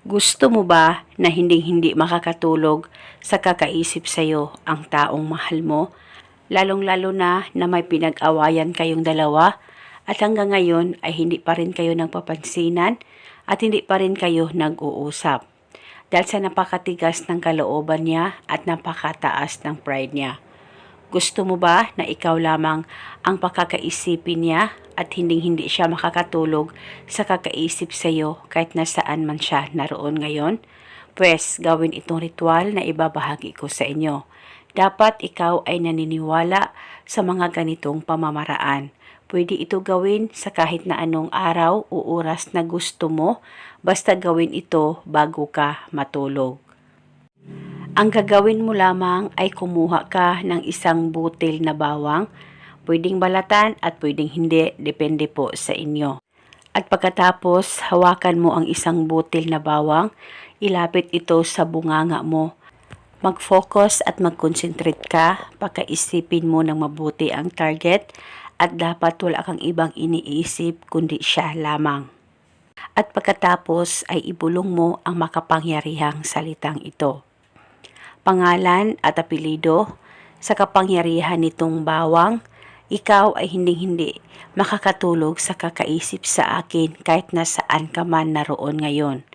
Gusto mo ba na hindi-hindi makakatulog sa kakaisip sa'yo ang taong mahal mo? Lalong-lalo na na may pinag-awayan kayong dalawa at hanggang ngayon ay hindi pa rin kayo nagpapansinan at hindi pa rin kayo nag-uusap. Dahil sa napakatigas ng kalooban niya at napakataas ng pride niya. Gusto mo ba na ikaw lamang ang pakakaisipin niya at hindi-hindi siya makakatulog sa kakaisip sa iyo kahit nasaan man siya naroon ngayon? Pwes, gawin itong ritual na ibabahagi ko sa inyo. Dapat ikaw ay naniniwala sa mga ganitong pamamaraan. Pwede ito gawin sa kahit na anong araw o oras na gusto mo, basta gawin ito bago ka matulog. Ang gagawin mo lamang ay kumuha ka ng isang butil na bawang. Pwedeng balatan at pwedeng hindi, depende po sa inyo. At pagkatapos, hawakan mo ang isang butil na bawang, ilapit ito sa bunganga mo. Mag-focus at mag-concentrate ka, pakaisipin mo ng mabuti ang target at dapat wala kang ibang iniisip kundi siya lamang. At pagkatapos ay ibulong mo ang makapangyarihang salitang ito pangalan at apelido sa kapangyarihan nitong bawang, ikaw ay hindi-hindi makakatulog sa kakaisip sa akin kahit nasaan ka man naroon ngayon.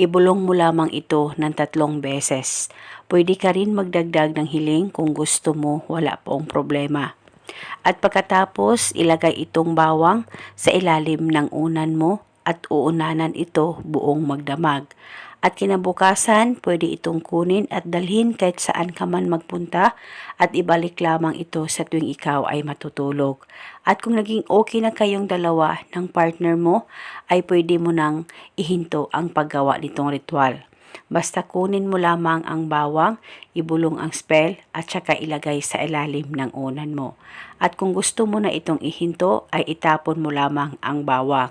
Ibulong mo lamang ito ng tatlong beses. Pwede ka rin magdagdag ng hiling kung gusto mo, wala pong problema. At pagkatapos, ilagay itong bawang sa ilalim ng unan mo at uunanan ito buong magdamag. At kinabukasan, pwede itong kunin at dalhin kahit saan ka man magpunta at ibalik lamang ito sa tuwing ikaw ay matutulog. At kung naging okay na kayong dalawa ng partner mo, ay pwede mo nang ihinto ang paggawa nitong ritual. Basta kunin mo lamang ang bawang, ibulong ang spell at saka ilagay sa ilalim ng unan mo. At kung gusto mo na itong ihinto, ay itapon mo lamang ang bawang.